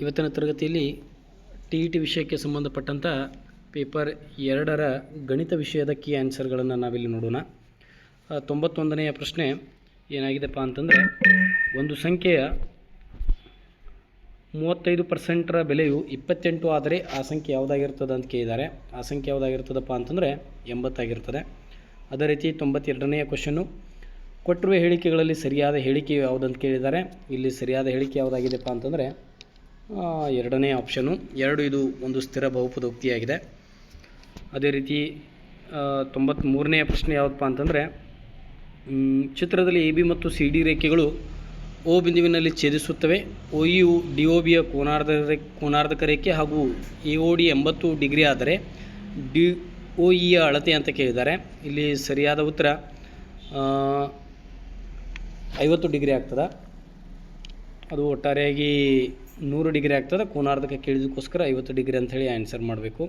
ಇವತ್ತಿನ ತರಗತಿಯಲ್ಲಿ T E T ವಿಷಯಕ್ಕೆ ಸಂಬಂಧಪಟ್ಟಂಥ ಪೇಪರ್ ಎರಡರ ಗಣಿತ ವಿಷಯದ ಕೀ ಆನ್ಸರ್ಗಳನ್ನು ನಾವಿಲ್ಲಿ ನೋಡೋಣ. ತೊಂಬತ್ತೊಂದನೆಯ ಪ್ರಶ್ನೆ ಏನಾಗಿದೆಪ್ಪ ಅಂತಂದರೆ, ಒಂದು ಸಂಖ್ಯೆಯ ಮೂವತ್ತೈದು ಪರ್ಸೆಂಟರ ಬೆಲೆಯು ಇಪ್ಪತ್ತೆಂಟು ಆದರೆ ಆ ಸಂಖ್ಯೆ ಯಾವುದಾಗಿರ್ತದೆ ಅಂತ ಕೇಳಿದ್ದಾರೆ. ಆ ಸಂಖ್ಯೆ ಯಾವುದಾಗಿರ್ತದಪ್ಪ ಅಂತಂದರೆ ಎಂಬತ್ತಾಗಿರ್ತದೆ. ಅದೇ ರೀತಿ ತೊಂಬತ್ತೆರಡನೆಯ ಕ್ವಶನ್ನು ಕೊಟ್ಟಿರುವ ಹೇಳಿಕೆಗಳಲ್ಲಿ ಸರಿಯಾದ ಹೇಳಿಕೆ ಯಾವುದಂತ ಕೇಳಿದ್ದಾರೆ. ಇಲ್ಲಿ ಸರಿಯಾದ ಹೇಳಿಕೆ ಯಾವುದಾಗಿದೆಪ್ಪ ಅಂತಂದರೆ ಎರಡನೇ ಆಪ್ಷನು ಎರಡು ಇದು ಒಂದು ಸ್ಥಿರ ಬಹುಪದೋಕ್ತಿಯಾಗಿದೆ. ಅದೇ ರೀತಿ ತೊಂಬತ್ತ್ಮೂರನೆಯ ಪ್ರಶ್ನೆ ಯಾವುದಪ್ಪ ಅಂತಂದರೆ ಚಿತ್ರದಲ್ಲಿ ಎ, ಬಿ ಮತ್ತು ಸಿ, ಡಿ ರೇಖೆಗಳು ಓ ಬಿಂದುವಿನಲ್ಲಿ ಛೇದಿಸುತ್ತವೆ. ಒ ಯು ಡಿ ಒ ಬಿಯ ಕೋನಾರ್ಧ ಕೋನಾರ್ಧಕ ರೇಖೆ ಹಾಗೂ ಎ ಓ ಡಿ ಎಂಬತ್ತು ಡಿಗ್ರಿ ಆದರೆ ಡಿ ಒ ಇಯ ಅಳತೆ ಅಂತ ಕೇಳಿದ್ದಾರೆ. ಇಲ್ಲಿ ಸರಿಯಾದ ಉತ್ತರ ಐವತ್ತು ಡಿಗ್ರಿ ಆಗ್ತದೆ. ಅದು ಒಟ್ಟಾರೆಯಾಗಿ ನೂರು ಡಿಗ್ರಿ ಆಗ್ತದೆ ಕೋನಾರ್ಧಕ ಕೇಳಿದಕ್ಕೋಸ್ಕರ ಐವತ್ತು ಡಿಗ್ರಿ ಅಂಥೇಳಿ ಆನ್ಸರ್ ಮಾಡಬೇಕು.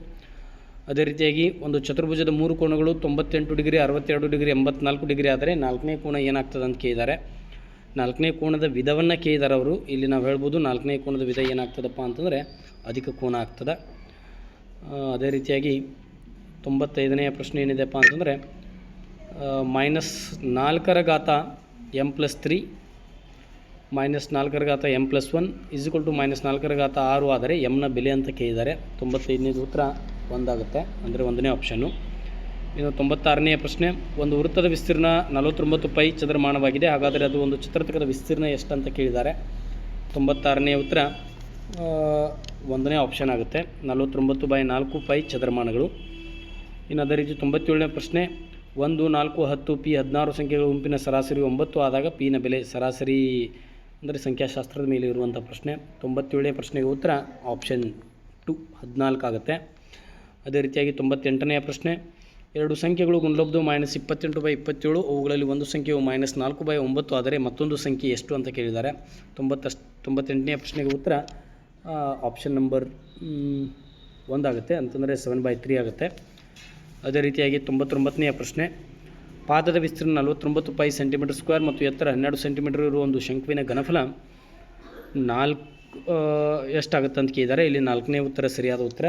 ಅದೇ ರೀತಿಯಾಗಿ ಒಂದು ಚತುರ್ಭುಜದ ಮೂರು ಕೋಣಗಳು ತೊಂಬತ್ತೆಂಟು ಡಿಗ್ರಿ, ಅರವತ್ತೆರಡು ಡಿಗ್ರಿ, ಎಂಬತ್ನಾಲ್ಕು ಡಿಗ್ರಿ ಆದರೆ ನಾಲ್ಕನೇ ಕೋಣ ಏನಾಗ್ತದೆ ಅಂತ ಕೇಳಿದ್ದಾರೆ. ನಾಲ್ಕನೇ ಕೋಣದ ವಿಧವನ್ನು ಕೇಳಿದ್ದಾರೆ ಅವರು. ಇಲ್ಲಿ ನಾವು ಹೇಳ್ಬೋದು ನಾಲ್ಕನೇ ಕೋಣದ ವಿಧ ಏನಾಗ್ತದಪ್ಪ ಅಂತಂದರೆ ಅಧಿಕ ಕೋಣ ಆಗ್ತದೆ. ಅದೇ ರೀತಿಯಾಗಿ ತೊಂಬತ್ತೈದನೆಯ ಪ್ರಶ್ನೆ ಏನಿದೆಪ್ಪ ಅಂತಂದರೆ ಮೈನಸ್ ನಾಲ್ಕರ ಘಾತ ಎಂ ಪ್ಲಸ್ ತ್ರೀ ಮೈನಸ್ ನಾಲ್ಕರ ಘಾತ M plus one is equal to minus ನಾಲ್ಕರ ಘಾತ ಆರು ಆದರೆ ಎಮ್ನ ಬೆಲೆ ಅಂತ ಕೇಳಿದ್ದಾರೆ. ತೊಂಬತ್ತೈದನೇದು ಉತ್ತರ ಒಂದಾಗುತ್ತೆ. ಅಂದರೆ ಒಂದನೇ ಆಪ್ಷನ್ನು ಇನ್ನು ತೊಂಬತ್ತಾರನೆಯ ಪ್ರಶ್ನೆ, ಒಂದು ವೃತ್ತದ ವಿಸ್ತೀರ್ಣ ನಲವತ್ತೊಂಬತ್ತು ಪೈ ಚದರಮಾನವಾಗಿದೆ. ಹಾಗಾದರೆ ಅದು ಒಂದು ಚಿತ್ರತಕದ ವಿಸ್ತೀರ್ಣ ಎಷ್ಟು ಅಂತ ಕೇಳಿದ್ದಾರೆ. ತೊಂಬತ್ತಾರನೆಯ ಉತ್ತರ ಒಂದನೇ ಆಪ್ಷನ್ ಆಗುತ್ತೆ. ನಲವತ್ತೊಂಬತ್ತು ಬೈ ನಾಲ್ಕು ಪೈ ಚದರಮಾನಗಳು. ಇನ್ನು ಅದೇ ರೀತಿ ತೊಂಬತ್ತೇಳನೇ ಪ್ರಶ್ನೆ, ಒಂದು ನಾಲ್ಕು ಹತ್ತು ಪಿ ಹದಿನಾರು ಸಂಖ್ಯೆಗಳ ಗುಂಪಿನ ಸರಾಸರಿ ಒಂಬತ್ತು ಆದಾಗ ಪಿನ ಬೆಲೆ ಸರಾಸರಿ ಅಂದರೆ ಸಂಖ್ಯಾಶಾಸ್ತ್ರದ ಮೇಲೆ ಇರುವಂಥ ಪ್ರಶ್ನೆ, ತೊಂಬತ್ತೇಳನೇ ಪ್ರಶ್ನೆಗೆ ಉತ್ತರ ಆಪ್ಷನ್ ಟು ಹದಿನಾಲ್ಕು ಆಗುತ್ತೆ. ಅದೇ ರೀತಿಯಾಗಿ ತೊಂಬತ್ತೆಂಟನೆಯ ಪ್ರಶ್ನೆ, ಎರಡು ಸಂಖ್ಯೆಗಳು ಗುಂಡ್ಲಬ್ದು ಮೈನಸ್ ಇಪ್ಪತ್ತೆಂಟು ಬೈ ಇಪ್ಪತ್ತೇಳು, ಅವುಗಳಲ್ಲಿ ಒಂದು ಸಂಖ್ಯೆಯು ಮೈನಸ್ ನಾಲ್ಕು ಬೈ ಒಂಬತ್ತು, ಆದರೆ ಮತ್ತೊಂದು ಸಂಖ್ಯೆ ಎಷ್ಟು ಅಂತ ಕೇಳಿದ್ದಾರೆ. ತೊಂಬತ್ತಷ್ಟು ತೊಂಬತ್ತೆಂಟನೆಯ ಪ್ರಶ್ನೆಗೆ ಉತ್ತರ ಆಪ್ಷನ್ ನಂಬರ್ ಒಂದಾಗುತ್ತೆ, ಅಂತಂದರೆ ಸೆವೆನ್ ಬೈ ತ್ರೀ ಆಗುತ್ತೆ. ಅದೇ ರೀತಿಯಾಗಿ ತೊಂಬತ್ತೊಂಬತ್ತನೆಯ ಪ್ರಶ್ನೆ ಪಾದದ ವಿಸ್ತೀರ್ಣ ನಲವತ್ತೊಂಬತ್ತು ಪೈ ಸೆಂಟಿಮೀಟರ್ ಸ್ಕ್ವೇರ್ ಮತ್ತು ಎತ್ತರ ಹನ್ನೆರಡು ಸೆಂಟಿಮೀಟರ್ ಇರುವ ಒಂದು ಶಂಕುವಿನ ಘನಫಲ ನಾಲ್ಕು ಎಷ್ಟಾಗುತ್ತೆ ಅಂತ ಕೇಳಿದ್ದಾರೆ ಇಲ್ಲಿ ನಾಲ್ಕನೇ ಉತ್ತರ ಸರಿಯಾದ ಉತ್ತರ.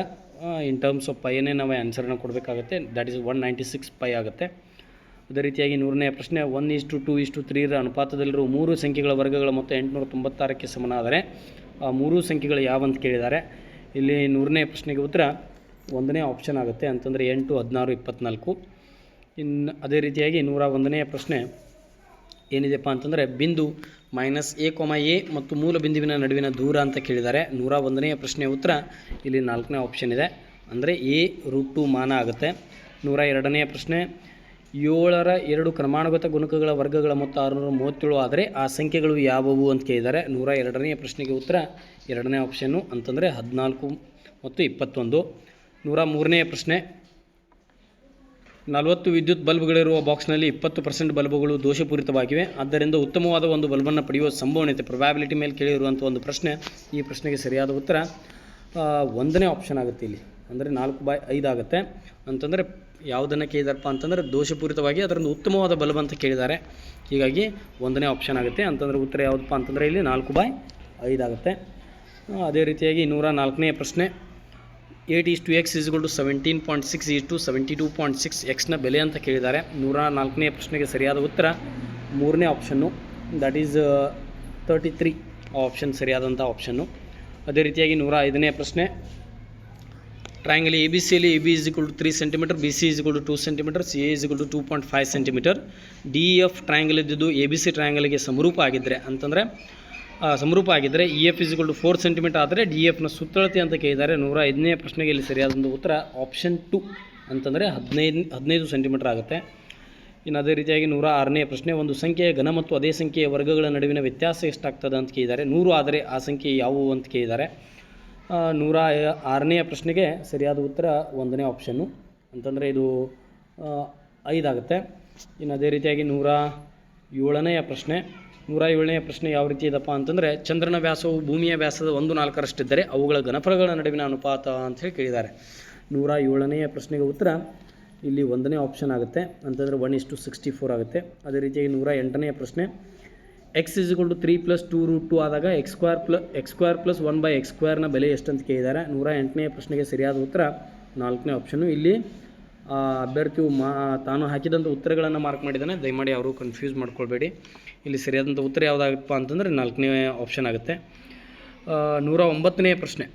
ಇನ್ ಟರ್ಮ್ಸ್ ಆಫ್ ಪೈಯನ್ನೇ ನಾವು ಆನ್ಸರ್ನ ಕೊಡಬೇಕಾಗುತ್ತೆ. That is one ninety six pi ಆಗುತ್ತೆ. ಅದೇ ರೀತಿಯಾಗಿ ನೂರನೇ ಪ್ರಶ್ನೆ ಒನ್ ಈಸ್ ಟು ಇಷ್ಟು ಈಸ್ ತ್ರೀರ ಅನುಪಾತದಲ್ಲಿರುವ ಮೂರು ಸಂಖ್ಯೆಗಳ ವರ್ಗಗಳ ಮೊತ್ತ ಎಂಟುನೂರ ತೊಂಬತ್ತಾರಕ್ಕೆ ಸಮನಾದರೆ, ಆ ಮೂರು ಸಂಖ್ಯೆಗಳು ಯಾವಂತ ಕೇಳಿದ್ದಾರೆ? ಇಲ್ಲಿ ನೂರನೇ ಪ್ರಶ್ನೆಗೆ ಉತ್ತರ ಒಂದನೇ ಆಪ್ಷನ್ ಆಗುತ್ತೆ. ಅಂತಂದರೆ ಎಂಟು ಹದಿನಾರು ಇಪ್ಪತ್ತ್ನಾಲ್ಕು ಇನ್ನು ಅದೇ ರೀತಿಯಾಗಿ ನೂರ ಒಂದನೆಯ ಪ್ರಶ್ನೆ ಏನಿದೆಪ್ಪ ಅಂತಂದರೆ ಬಿಂದು ಮೈನಸ್ ಎ ಕೊಮ ಎ ಮತ್ತು ಮೂಲ ಬಿಂದುವಿನ ನಡುವಿನ ದೂರ ಅಂತ ಕೇಳಿದ್ದಾರೆ. ನೂರ ಒಂದನೆಯ ಪ್ರಶ್ನೆಯ ಉತ್ತರ ಇಲ್ಲಿ ನಾಲ್ಕನೇ ಆಪ್ಷನ್ ಇದೆ. ಅಂದರೆ ಎ ರೂಟ್ ಟು ಮಾನ ಆಗುತ್ತೆ. ನೂರ ಎರಡನೆಯ ಪ್ರಶ್ನೆ, ಏಳರ ಎರಡು ಕ್ರಮಾನುಗತ ಗುಣಕಗಳ ವರ್ಗಗಳ ಮೊತ್ತ ಆರುನೂರ ಮೂವತ್ತೇಳು ಆದರೆ ಆ ಸಂಖ್ಯೆಗಳು ಯಾವುವು ಅಂತ ಕೇಳಿದ್ದಾರೆ. ನೂರ ಎರಡನೆಯ ಪ್ರಶ್ನೆಗೆ ಉತ್ತರ ಎರಡನೇ ಆಪ್ಷನ್ನು ಅಂತಂದರೆ ಹದಿನಾಲ್ಕು ಮತ್ತು ಇಪ್ಪತ್ತೊಂದು. ನೂರ ಮೂರನೆಯ ಪ್ರಶ್ನೆ ನಲವತ್ತು ವಿದ್ಯುತ್ ಬಲ್ಬ್ಗಳಿರುವ ಬಾಕ್ಸ್ನಲ್ಲಿ ಇಪ್ಪತ್ತು ಪರ್ಸೆಂಟ್ ಬಲ್ಬ್ಗಳು ದೋಷಪೂರಿತವಾಗಿವೆ. ಆದ್ದರಿಂದ ಉತ್ತಮವಾದ ಒಂದು ಬಲ್ಬನ್ನು ಪಡೆಯುವ ಸಂಭವನೀಯತೆ ಪ್ರೊಬ್ಯಾಬಿಲಿಟಿ ಮೇಲೆ ಕೇಳಿರುವಂಥ ಒಂದು ಪ್ರಶ್ನೆ ಈ ಪ್ರಶ್ನೆಗೆ ಸರಿಯಾದ ಉತ್ತರ ಒಂದನೇ ಆಪ್ಷನ್ ಆಗುತ್ತೆ ಇಲ್ಲಿ. ಅಂದರೆ ನಾಲ್ಕು ಬೈ ಐದು ಆಗುತ್ತೆ. ಅಂತಂದರೆ ಯಾವುದನ್ನು ಕೇಳಿದಾರಪ್ಪ ಅಂತಂದರೆ ದೋಷಪೂರಿತವಾಗಿ ಅದರಿಂದ ಉತ್ತಮವಾದ ಬಲ್ಬ್ ಅಂತ ಕೇಳಿದ್ದಾರೆ. ಹೀಗಾಗಿ ಒಂದನೇ ಆಪ್ಷನ್ ಆಗುತ್ತೆ. ಅಂತಂದರೆ ಉತ್ತರ ಯಾವುದಪ್ಪ ಅಂತಂದರೆ ಇಲ್ಲಿ ನಾಲ್ಕು ಬೈ ಐದಾಗುತ್ತೆ ಅದೇ ರೀತಿಯಾಗಿ ನೂರ ನಾಲ್ಕನೇ ಪ್ರಶ್ನೆ. Eight is to x ಇಸ್ಗಳು to seventeen point six is to seventy two point six ಎಕ್ಸ್ನ ಬೆಲೆ ಅಂತ ಕೇಳಿದ್ದಾರೆ. ನೂರ ನಾಲ್ಕನೇ ಪ್ರಶ್ನೆಗೆ ಸರಿಯಾದ ಉತ್ತರ, ಮೂರನೇ option. That is thirty three option ಸರಿಯಾದಂಥ ಆಪ್ಷನ್ನು ಅದೇ ರೀತಿಯಾಗಿ ನೂರ ಐದನೇ ಪ್ರಶ್ನೆ. ಟ್ರಯಾಂಗಲ್ ಎ ಬಿ ಸಿಯಲ್ಲಿ A B is equal to three centimeter B C is equal to two centimeter C A is equal to two point five centimeter D F triangle ಇದ್ದಿದ್ದು A B C ಟ್ರಯಾಂಗಲ್ಗೆ ಸಮರೂಪ ಆಗಿದ್ದರೆ ಅಂತಂದರೆ ಸಮರೂಪ ಆಗಿದ್ದರೆ E F is equal to four centimeter ಆದರೆ D ಎಫ್ನ ಸುತ್ತಳತೆ ಅಂತ ಕೇಳಿದ್ದಾರೆ. ನೂರ ಐದನೇ ಪ್ರಶ್ನೆಗೆ ಇಲ್ಲಿ ಸರಿಯಾದ ಒಂದು ಉತ್ತರ ಆಪ್ಷನ್ ಟು ಅಂತಂದರೆ ಹದಿನೈದು ಹದಿನೈದು ಸೆಂಟಿಮೀಟರ್ ಆಗುತ್ತೆ. ಇನ್ನು ಅದೇ ರೀತಿಯಾಗಿ ನೂರ ಆರನೇ ಪ್ರಶ್ನೆ, ಒಂದು ಸಂಖ್ಯೆಯ ಘನ ಮತ್ತು ಅದೇ ಸಂಖ್ಯೆಯ ವರ್ಗಗಳ ನಡುವಿನ ವ್ಯತ್ಯಾಸ ಎಷ್ಟಾಗ್ತದೆ ಅಂತ ಕೇಳಿದ್ದಾರೆ. ನೂರು ಆದರೆ ಆ ಸಂಖ್ಯೆ ಯಾವುವು ಅಂತ ಕೇಳಿದ್ದಾರೆ. ನೂರ ಆರನೆಯ ಪ್ರಶ್ನೆಗೆ ಸರಿಯಾದ ಉತ್ತರ ಒಂದನೇ ಆಪ್ಷನ್ನು ಅಂತಂದರೆ ಇದು ಐದಾಗುತ್ತೆ. ಇನ್ನು ಅದೇ ರೀತಿಯಾಗಿ ನೂರ ಏಳನೆಯ ಪ್ರಶ್ನೆ ನೂರ ಏಳನೇ ಪ್ರಶ್ನೆ ಯಾವ ರೀತಿ ಇದಪ್ಪ ಅಂತಂದರೆ, ಚಂದ್ರನ ವ್ಯಾಸವು ಭೂಮಿಯ ವ್ಯಾಸದ ಒಂದು ನಾಲ್ಕರಷ್ಟಿದ್ದರೆ ಅವುಗಳ ಘನಫಲಗಳ ನಡುವಿನ ಅನುಪಾತ ಅಂತ ಹೇಳಿ ಕೇಳಿದ್ದಾರೆ. ನೂರ ಏಳನೆಯ ಪ್ರಶ್ನೆಗೆ ಉತ್ತರ, ಇಲ್ಲಿ ಒಂದನೇ ಆಪ್ಷನ್ ಆಗುತ್ತೆ. ಅಂತಂದರೆ one is to sixty four ಆಗುತ್ತೆ. ಅದೇ ರೀತಿಯಾಗಿ ನೂರ ಎಂಟನೆಯ ಪ್ರಶ್ನೆ x is to three plus two root two ಆದಾಗ x square plus x square plus one by x ಸ್ಕ್ವೇರ್ನ ಬೆಲೆ ಎಷ್ಟು ಅಂತ ಕೇಳಿದ್ದಾರೆ. ನೂರ ಎಂಟನೇ ಪ್ರಶ್ನೆಗೆ ಸರಿಯಾದ ಉತ್ತರ, ನಾಲ್ಕನೇ ಆಪ್ಷನ್ನು ಇಲ್ಲಿ ಅಭ್ಯರ್ಥಿಯು ಮಾ, ತಾನು ಹಾಕಿದಂಥ ಉತ್ತರಗಳನ್ನು ಮಾರ್ಕ್ ಮಾಡಿದ್ದಾನೆ. ದಯಮಾಡಿ ಅವರು ಕನ್ಫ್ಯೂಸ್ ಮಾಡ್ಕೊಳ್ಬೇಡಿ. ಇಲ್ಲಿ ಸರಿಯಾದಂಥ ಉತ್ತರ ಯಾವುದಾಗಪ್ಪ ಅಂತಂದರೆ ನಾಲ್ಕನೇ ಆಪ್ಷನ್ ಆಗುತ್ತೆ. ನೂರ ಒಂಬತ್ತನೇ ಪ್ರಶ್ನೆ.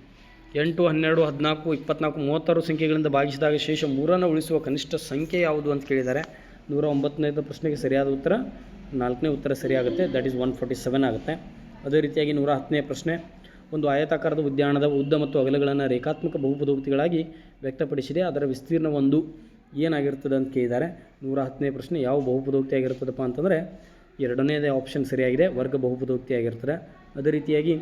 ಎಂಟು, ಹನ್ನೆರಡು, ಹದಿನಾಲ್ಕು, ಇಪ್ಪತ್ನಾಲ್ಕು, ಮೂವತ್ತಾರು ಸಂಖ್ಯೆಗಳಿಂದ ಭಾಗಿಸಿದಾಗ ಶೇಷ ಮೂರನ್ನು ಉಳಿಸುವ ಕನಿಷ್ಠ ಸಂಖ್ಯೆ ಯಾವುದು ಅಂತ ಕೇಳಿದ್ದಾರೆ. ನೂರ ಒಂಬತ್ತನೇದು ಪ್ರಶ್ನೆಗೆ ಸರಿಯಾದ ಉತ್ತರ, ನಾಲ್ಕನೇ ಉತ್ತರ ಸರಿಯಾಗುತ್ತೆ. That is one forty seven ಆಗುತ್ತೆ. ಅದೇ ರೀತಿಯಾಗಿ ನೂರ ಹತ್ತನೇ ಪ್ರಶ್ನೆ. ಒಂದು ಆಯತಾಕಾರದ ಉದ್ಯಾನದ ಉದ್ದ ಮತ್ತು ಅಗಲಗಳನ್ನು ರೇಖಾತ್ಮಕ ಬಹುಪದೋಕ್ತಿಗಳಾಗಿ ವ್ಯಕ್ತಪಡಿಸಿದೆ. ಅದರ ವಿಸ್ತೀರ್ಣ ಒಂದು ಏನಾಗಿರ್ತದೆ ಅಂತ ಕೇಳಿದ್ದಾರೆ. ನೂರ ಹತ್ತನೇ ಪ್ರಶ್ನೆ, ಯಾವ ಬಹುಪದೋಕ್ತಿ ಆಗಿರ್ತದಪ್ಪ ಅಂತಂದರೆ, ಎರಡನೇದೇ ಆಪ್ಷನ್ ಸರಿಯಾಗಿದೆ, ವರ್ಗ ಬಹುಪದೋಕ್ತಿ ಆಗಿರ್ತದೆ. ಅದೇ ರೀತಿಯಾಗಿ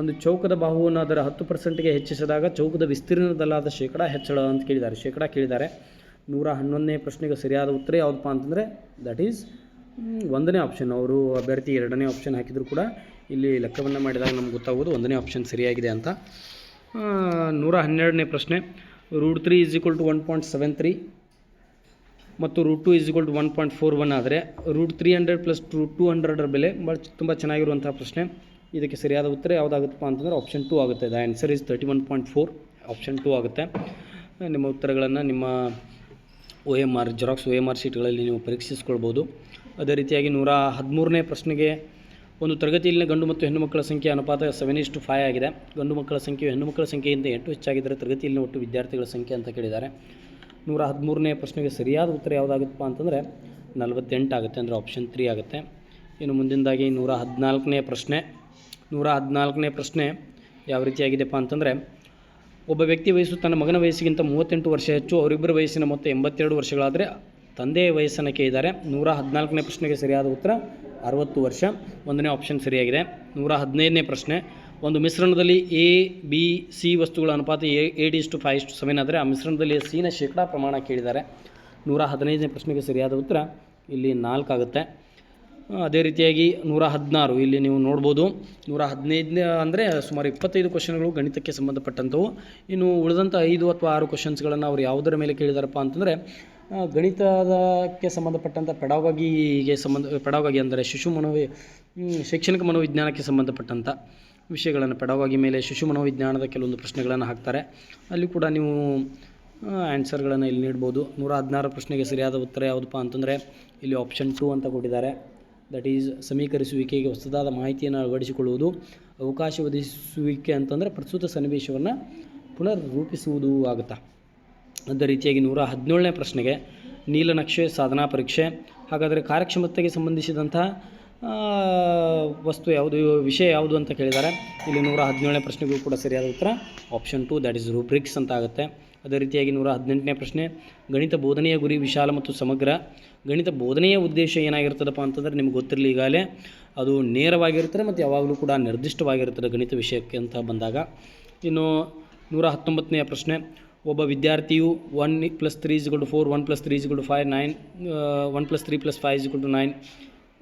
ಒಂದು ಚೌಕದ ಬಾಹುವನ್ನು ಅದರ ಹತ್ತು ಪರ್ಸೆಂಟ್ಗೆ ಹೆಚ್ಚಿಸಿದಾಗ ಚೌಕದ ವಿಸ್ತೀರ್ಣದಲ್ಲಾದ ಶೇಕಡ ಹೆಚ್ಚಳ ಅಂತ ಕೇಳಿದ್ದಾರೆ, ಶೇಕಡ ಕೇಳಿದ್ದಾರೆ. ನೂರ ಹನ್ನೊಂದನೇ ಪ್ರಶ್ನೆಗೆ ಸರಿಯಾದ ಉತ್ತರ ಯಾವುದಪ್ಪ ಅಂತಂದರೆ ದಟ್ ಈಸ್ ಒಂದನೇ ಆಪ್ಷನ್ ಅವರು ಅಭ್ಯರ್ಥಿ ಎರಡನೇ ಆಪ್ಷನ್ ಹಾಕಿದರೂ ಕೂಡ ಇಲ್ಲಿ ಲೆಕ್ಕವನ್ನು ಮಾಡಿದಾಗ ನಮ್ಗೆ ಗೊತ್ತಾಗೋದು ಒಂದನೇ ಆಪ್ಷನ್ ಸರಿಯಾಗಿದೆ ಅಂತ. ನೂರ ಹನ್ನೆರಡನೇ ಪ್ರಶ್ನೆ. Root three is equal to one point seven three ಮತ್ತು root two is equal to one point four one ಆದರೆ root three hundred plus two two ಹಂಡ್ರೆಡರ ಬೆಲೆ ಭಾಳ ತುಂಬ ಚೆನ್ನಾಗಿರುವಂಥ ಪ್ರಶ್ನೆ. ಇದಕ್ಕೆ ಸರಿಯಾದ ಉತ್ತರ ಯಾವುದಾಗುತ್ತಪ್ಪ ಅಂತಂದರೆ ಆಪ್ಷನ್ ಟೂ ಆಗುತ್ತೆ. The answer is thirty one point four option two ಆಗುತ್ತೆ. ನಿಮ್ಮ ಉತ್ತರಗಳನ್ನು ನಿಮ್ಮ O M R xerox O M R ಶೀಟ್ಗಳಲ್ಲಿ ನೀವು ಪರೀಕ್ಷಿಸ್ಕೊಳ್ಬೋದು. ಅದೇ ರೀತಿಯಾಗಿ ನೂರ ಹದಿಮೂರನೇ ಪ್ರಶ್ನೆಗೆ ಒಂದು ತರಗತಿಯಲ್ಲಿನ ಗಂಡು ಮತ್ತು ಹೆಣ್ಣು ಮಕ್ಕಳ ಸಂಖ್ಯೆ ಅನುಪಾತ ಸೆವೆನ್ ಇಷ್ಟು ಫೈವ್ ಆಗಿದೆ. ಗಂಡು ಮಕ್ಕಳ ಸಂಖ್ಯೆಯು ಹೆಣ್ಣು ಮಕ್ಕಳ ಸಂಖ್ಯೆಯಿಂದ ಎಂಟು ಹೆಚ್ಚಾಗಿದ್ದರೆ ತರಗತಿಯಲ್ಲಿನ ಒಟ್ಟು ವಿದ್ಯಾರ್ಥಿಗಳ ಸಂಖ್ಯೆ ಅಂತ ಕೇಳಿದ್ದಾರೆ. ನೂರ ಹದಿಮೂರನೇ ಪ್ರಶ್ನೆಗೆ ಸರಿಯಾದ ಉತ್ತರ ಯಾವುದಾಗುತ್ತಪ್ಪ ಅಂತಂದರೆ ನಲವತ್ತೆಂಟು ಆಗುತ್ತೆ ಅಂದರೆ ಆಪ್ಷನ್ ತ್ರೀ ಆಗುತ್ತೆ. ಇನ್ನು ಮುಂದಿನದಾಗಿ ನೂರ ಹದಿನಾಲ್ಕನೇ ಪ್ರಶ್ನೆ. ನೂರ ಹದಿನಾಲ್ಕನೇ ಪ್ರಶ್ನೆ ಯಾವ ರೀತಿಯಾಗಿದೆಪ್ಪ ಅಂತಂದರೆ ಒಬ್ಬ ವ್ಯಕ್ತಿ ವಯಸ್ಸು ತನ್ನ ಮಗನ ವಯಸ್ಸಿಗಿಂತ ಮೂವತ್ತೆಂಟು ವರ್ಷ ಹೆಚ್ಚು, ಅವರಿಬ್ಬರ ವಯಸ್ಸಿನ ಮೊತ್ತ ಎಂಬತ್ತೆರಡು ವರ್ಷಗಳಾದರೆ ತಂದೆಯ ವಯಸ್ಸನ್ನು ಕೇಳಿದ್ದಾರೆ ನೂರ ಹದಿನಾಲ್ಕನೇ ಪ್ರಶ್ನೆಗೆ ಸರಿಯಾದ ಉತ್ತರ, ಅರವತ್ತು ವರ್ಷ. ಒಂದನೇ ಆಪ್ಷನ್ ಸರಿಯಾಗಿದೆ. ನೂರ ಹದಿನೈದನೇ ಪ್ರಶ್ನೆ. ಒಂದು ಮಿಶ್ರಣದಲ್ಲಿ ಎ ಬಿ ಸಿ ವಸ್ತುಗಳ ಅನುಪಾತ ಎ ಏಟ್ ಇಷ್ಟು ಫೈವ್ ಇಷ್ಟು ಸೆವೆನ್ ಆದರೆ ಆ ಮಿಶ್ರಣದಲ್ಲಿ ಸಿನ ಶೇಕಡಾ ಪ್ರಮಾಣ ಕೇಳಿದ್ದಾರೆ. ನೂರ ಹದಿನೈದನೇ ಪ್ರಶ್ನೆಗೆ ಸರಿಯಾದ ಉತ್ತರ ಇಲ್ಲಿ ನಾಲ್ಕು ಆಗುತ್ತೆ. ಅದೇ ರೀತಿಯಾಗಿ ನೂರ ಹದಿನಾರು ಇಲ್ಲಿ ನೀವು ನೋಡ್ಬೋದು. ನೂರ ಹದಿನೈದನೇ ಅಂದರೆ ಸುಮಾರು ಇಪ್ಪತ್ತೈದು ಕ್ವಶನ್ಗಳು ಗಣಿತಕ್ಕೆ ಸಂಬಂಧಪಟ್ಟಂಥವು. ಇನ್ನು ಉಳಿದಂಥ ಐದು ಅಥವಾ ಆರು ಕ್ವಶನ್ಸ್ಗಳನ್ನು ಅವ್ರು ಯಾವುದರ ಮೇಲೆ ಕೇಳಿದಾರಪ್ಪ ಅಂತಂದರೆ ಗಣಿತದಕ್ಕೆ ಸಂಬಂಧಪಟ್ಟಂಥ ಪೆಡಾಗಗಿಗೆ ಸಂಬಂಧ, ಪೆಡಾಗಗಿ ಅಂದರೆ ಶಿಶು ಮನೋವಿ ಶೈಕ್ಷಣಿಕ ಮನೋವಿಜ್ಞಾನಕ್ಕೆ ಸಂಬಂಧಪಟ್ಟಂಥ ವಿಷಯಗಳನ್ನು ಪೆಡಾಗಗಿ ಮೇಲೆ ಶಿಶು ಮನೋವಿಜ್ಞಾನದ ಕೆಲವೊಂದು ಪ್ರಶ್ನೆಗಳನ್ನು ಹಾಕ್ತಾರೆ. ಅಲ್ಲಿ ಕೂಡ ನೀವು ಆ್ಯನ್ಸರ್ಗಳನ್ನು ಇಲ್ಲಿ ನೀಡ್ಬೋದು. ನೂರ ಹದಿನಾರು ಪ್ರಶ್ನೆಗೆ ಸರಿಯಾದ ಉತ್ತರ ಯಾವುದಪ್ಪ ಅಂತಂದರೆ, ಇಲ್ಲಿ ಆಪ್ಷನ್ ಟು ಅಂತ ಕೊಟ್ಟಿದ್ದಾರೆ. ದಟ್ ಈಸ್ ಸಮೀಕರಿಸುವಿಕೆಗೆ ಹೊಸದಾದ ಮಾಹಿತಿಯನ್ನು ಅಳವಡಿಸಿಕೊಳ್ಳುವುದು, ಅವಕಾಶ ಒದಗಿಸುವಿಕೆ ಅಂತಂದರೆ ಪ್ರಸ್ತುತ ಸನ್ನಿವೇಶವನ್ನು ಪುನರ್ ರೂಪಿಸುವುದು ಆಗುತ್ತಾ? ಅದೇ ರೀತಿಯಾಗಿ ನೂರ ಹದಿನೇಳನೇ ಪ್ರಶ್ನೆಗೆ ನೀಲನಕ್ಷೆ ಸಾಧನಾ ಪರೀಕ್ಷೆ. ಹಾಗಾದರೆ ಕಾರ್ಯಕ್ಷಮತೆಗೆ ಸಂಬಂಧಿಸಿದಂಥ ವಸ್ತು ಯಾವುದು, ವಿಷಯ ಯಾವುದು ಅಂತ ಕೇಳಿದ್ದಾರೆ ಇಲ್ಲಿ ನೂರ ಹದಿನೇಳನೇ ಪ್ರಶ್ನೆಗೂ ಕೂಡ ಸರಿಯಾದ ಉತ್ತರ option two that is rubrics ಅಂತ ಆಗುತ್ತೆ. ಅದೇ ರೀತಿಯಾಗಿ ನೂರ ಹದಿನೆಂಟನೇ ಪ್ರಶ್ನೆ, ಗಣಿತ ಬೋಧನೆಯ ಗುರಿ ವಿಶಾಲ ಮತ್ತು ಸಮಗ್ರ. ಗಣಿತ ಬೋಧನೆಯ ಉದ್ದೇಶ ಏನಾಗಿರ್ತದಪ್ಪ ಅಂತಂದರೆ ನಿಮ್ಗೆ ಗೊತ್ತಿರಲಿ ಈಗಾಗಲೇ, ಅದು ನೇರವಾಗಿರ್ತದೆ ಮತ್ತು ಯಾವಾಗಲೂ ಕೂಡ ನಿರ್ದಿಷ್ಟವಾಗಿರ್ತದೆ ಗಣಿತ ವಿಷಯಕ್ಕೆ ಅಂತ ಬಂದಾಗ. ಇನ್ನು ನೂರ ಹತ್ತೊಂಬತ್ತನೆಯ ಪ್ರಶ್ನೆ ಒಬ್ಬ ವಿದ್ಯಾರ್ಥಿಯು one plus three ಇಸ್ಗಳು to four one plus three ಇಸ್ಗಳು to five nine one plus three plus five ಇಸ್ಗಳು to nine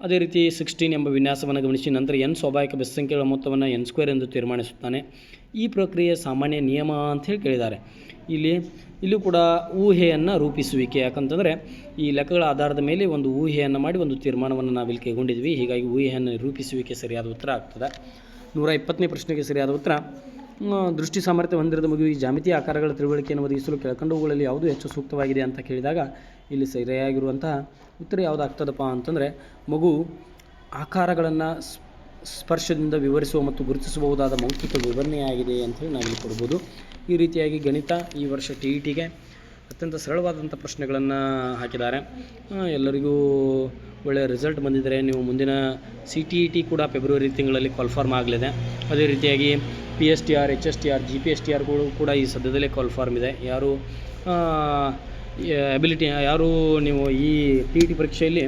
ಅದೇ ರೀತಿ ಸಿಕ್ಸ್ಟೀನ್ ಎಂಬ ವಿನ್ಯಾಸವನ್ನು ಗಮನಿಸಿ, ನಂತರ ಎನ್ ಸ್ವಾಭಾವಿಕ ಬೆಸ್ ಸಂಖ್ಯೆಗಳ ಮೊತ್ತವನ್ನು ಎನ್ ಸ್ಕ್ವೇರ್ ಎಂದು ತೀರ್ಮಾನಿಸುತ್ತಾನೆ. ಈ ಪ್ರಕ್ರಿಯೆ ಸಾಮಾನ್ಯ ನಿಯಮ ಅಂತ ಹೇಳಿ ಕೇಳಿದ್ದಾರೆ. ಇಲ್ಲಿ, ಇಲ್ಲೂ ಕೂಡ ಊಹೆಯನ್ನು ರೂಪಿಸುವಿಕೆ. ಯಾಕಂತಂದರೆ, ಈ ಲೆಕ್ಕಗಳ ಆಧಾರದ ಮೇಲೆ ಒಂದು ಊಹೆಯನ್ನು ಮಾಡಿ ಒಂದು ತೀರ್ಮಾನವನ್ನು ಇಲ್ಲಿ ಕೈಗೊಂಡಿದ್ವಿ. ಹೀಗಾಗಿ ಊಹೆಯನ್ನು ರೂಪಿಸುವಿಕೆ ಸರಿಯಾದ ಉತ್ತರ ಆಗ್ತದೆ. ನೂರ ಇಪ್ಪತ್ತನೇ ಪ್ರಶ್ನೆಗೆ ಸರಿಯಾದ ಉತ್ತರ. ದೃಷ್ಟಿ ಸಾಮರ್ಥ್ಯ ಹೊಂದಿರದ ಮಗು ಈ ಜಾಮಿತಿ ಆಕಾರಗಳ ತಿಳುವಳಿಕೆಯನ್ನು ಒದಗಿಸಲು ಕೆಳಕಂಡವುಗಳಲ್ಲಿ ಯಾವುದು ಹೆಚ್ಚು ಸೂಕ್ತವಾಗಿದೆ ಅಂತ ಕೇಳಿದಾಗ ಇಲ್ಲಿ ಸರಿಯಾಗಿರುವಂತಹ ಉತ್ತರ ಯಾವುದಾಗ್ತದಪ್ಪ ಅಂತಂದರೆ ಮಗು ಆಕಾರಗಳನ್ನು ಸ್ಪರ್ಶದಿಂದ ವಿವರಿಸುವ ಮತ್ತು ಗುರುತಿಸಬಹುದಾದ ಮೌಖಿಕ ವಿವರಣೆಯಾಗಿದೆ ಅಂತೇಳಿ ನಾವಿಲ್ಲಿ ಕೊಡ್ಬೋದು. ಈ ರೀತಿಯಾಗಿ ಗಣಿತ ಈ ವರ್ಷ ಟಿ ಇ ಟಿಗೆ ಅತ್ಯಂತ ಸರಳವಾದಂಥ ಪ್ರಶ್ನೆಗಳನ್ನು ಹಾಕಿದ್ದಾರೆ. ಎಲ್ಲರಿಗೂ ಒಳ್ಳೆಯ ರಿಸಲ್ಟ್ ಬಂದಿದ್ದರೆ ನೀವು ಮುಂದಿನ ಸಿ ಟಿ ಇ ಟಿ ಕೂಡ ಫೆಬ್ರವರಿ ತಿಂಗಳಲ್ಲಿ ಕಾಲ್ಫಾರ್ಮ್ ಆಗಲಿದೆ. ಅದೇ ರೀತಿಯಾಗಿ P S T R H S T R G P S T ಆರ್ಗಳು ಕೂಡ ಈ ಸದ್ಯದಲ್ಲೇ ಕಾಲ್ಫಾರ್ಮ್ ಇದೆ. ಯಾರು ಅಬಿಲಿಟಿ ಯಾರು ನೀವು ಈ ಪಿ ಇ ಟಿ ಪರೀಕ್ಷೆಯಲ್ಲಿ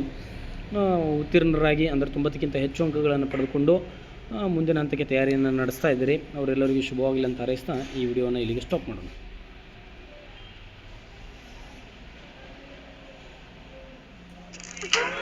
ಉತ್ತೀರ್ಣರಾಗಿ ಅಂದರೆ ತೊಂಬತ್ತಕ್ಕಿಂತ ಹೆಚ್ಚು ಅಂಕಗಳನ್ನು ಪಡೆದುಕೊಂಡು ಮುಂದಿನ ಹಂತಕ್ಕೆ ತಯಾರಿಯನ್ನು ನಡೆಸ್ತಾ ಇದ್ದೀರಿ. ಅವರೆಲ್ಲರಿಗೂ ಶುಭವಾಗಲಿ ಅಂತ ಹಾರೈಸ್ತಾ ಈ ವಿಡಿಯೋನ ಇಲ್ಲಿಗೆ ಸ್ಟಾಪ್ ಮಾಡೋಣ.